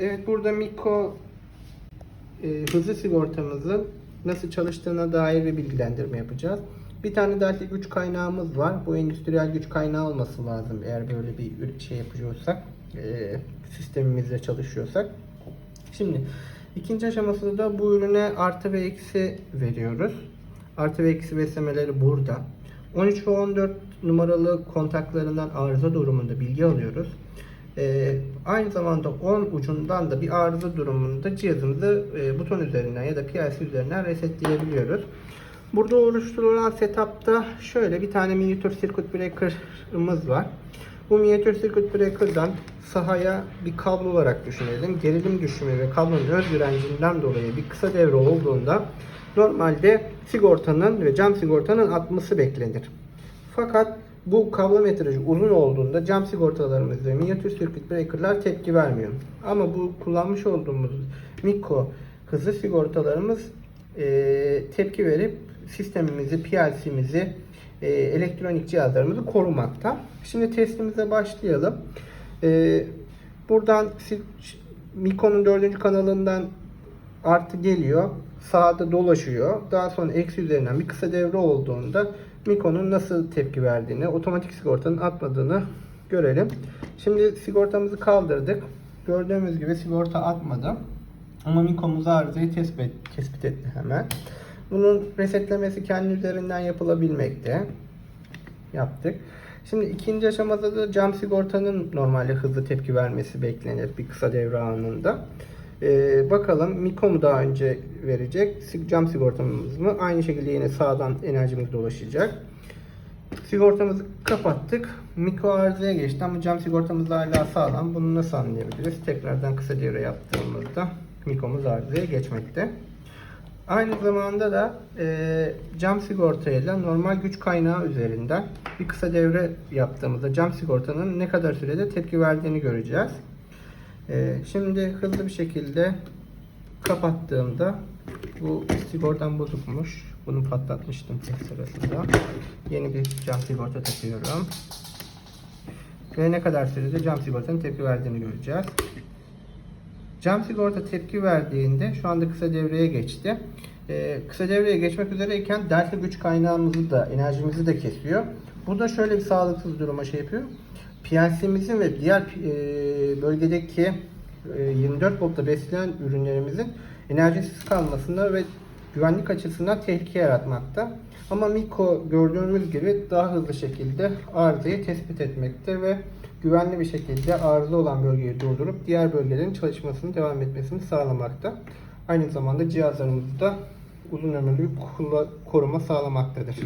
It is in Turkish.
Evet burada Miko e, hızlı sigortamızın nasıl çalıştığına dair bir bilgilendirme yapacağız. Bir tane delta güç kaynağımız var. Bu endüstriyel güç kaynağı olması lazım eğer böyle bir şey yapıyorsak, e, sistemimizle çalışıyorsak. Şimdi ikinci aşamasında da bu ürüne artı ve eksi veriyoruz. Artı ve eksi beslemeleri burada. 13 ve 14 numaralı kontaklarından arıza durumunda bilgi alıyoruz. Ee, aynı zamanda 10 ucundan da bir arıza durumunda cihazımızı e, buton üzerinden ya da PLC üzerinden resetleyebiliyoruz. Burada oluşturulan setup'ta şöyle bir tane minyatür circuit breaker'ımız var. Bu minyatür circuit breaker'dan sahaya bir kablo olarak düşünelim. Gerilim düşümü ve kablonun öz direncinden dolayı bir kısa devre olduğunda normalde sigortanın ve cam sigortanın atması beklenir. Fakat bu kablo metrajı uzun olduğunda cam sigortalarımız ve minyatür circuit breaker'lar tepki vermiyor. Ama bu kullanmış olduğumuz mikro hızlı sigortalarımız e, tepki verip sistemimizi, PLC'mizi, e, elektronik cihazlarımızı korumakta. Şimdi testimize başlayalım. E, buradan Miko'nun dördüncü kanalından artı geliyor. Sağda dolaşıyor. Daha sonra eksi üzerinden bir kısa devre olduğunda Miko'nun nasıl tepki verdiğini, otomatik sigortanın atmadığını görelim. Şimdi sigortamızı kaldırdık. Gördüğümüz gibi sigorta atmadı. Ama Miko'muz arızayı tespit, tespit etti hemen. Bunun resetlemesi kendi üzerinden yapılabilmekte. Yaptık. Şimdi ikinci aşamada da cam sigortanın normalde hızlı tepki vermesi beklenir bir kısa devre anında. Ee, bakalım Miko mu daha önce verecek, cam sigortamız mı? Aynı şekilde yine sağdan enerjimiz dolaşacak. Sigortamızı kapattık. Miko arızaya geçti ama cam sigortamız hala sağlam. Bunu nasıl anlayabiliriz? Tekrardan kısa devre yaptığımızda Miko'muz arızaya geçmekte. Aynı zamanda da e, cam sigortayla normal güç kaynağı üzerinden bir kısa devre yaptığımızda cam sigortanın ne kadar sürede tepki verdiğini göreceğiz. E, şimdi hızlı bir şekilde kapattığımda bu sigortam bozukmuş. Bunu patlatmıştım test sırasında. Yeni bir cam sigorta takıyorum. Ve ne kadar sürede cam sigortanın tepki verdiğini göreceğiz. Cam sigorta tepki verdiğinde şu anda kısa devreye geçti. Ee, kısa devreye geçmek üzereyken delta güç kaynağımızı da enerjimizi de kesiyor. Bu da şöyle bir sağlıksız duruma şey yapıyor. PLC'mizin ve diğer e, bölgedeki e, 24 voltta besleyen ürünlerimizin enerjisiz kalmasına ve güvenlik açısından tehlike yaratmakta. Ama Miko gördüğümüz gibi daha hızlı şekilde arızayı tespit etmekte ve güvenli bir şekilde arıza olan bölgeyi durdurup diğer bölgelerin çalışmasını devam etmesini sağlamakta. Aynı zamanda cihazlarımızda uzun ömürlü koruma sağlamaktadır.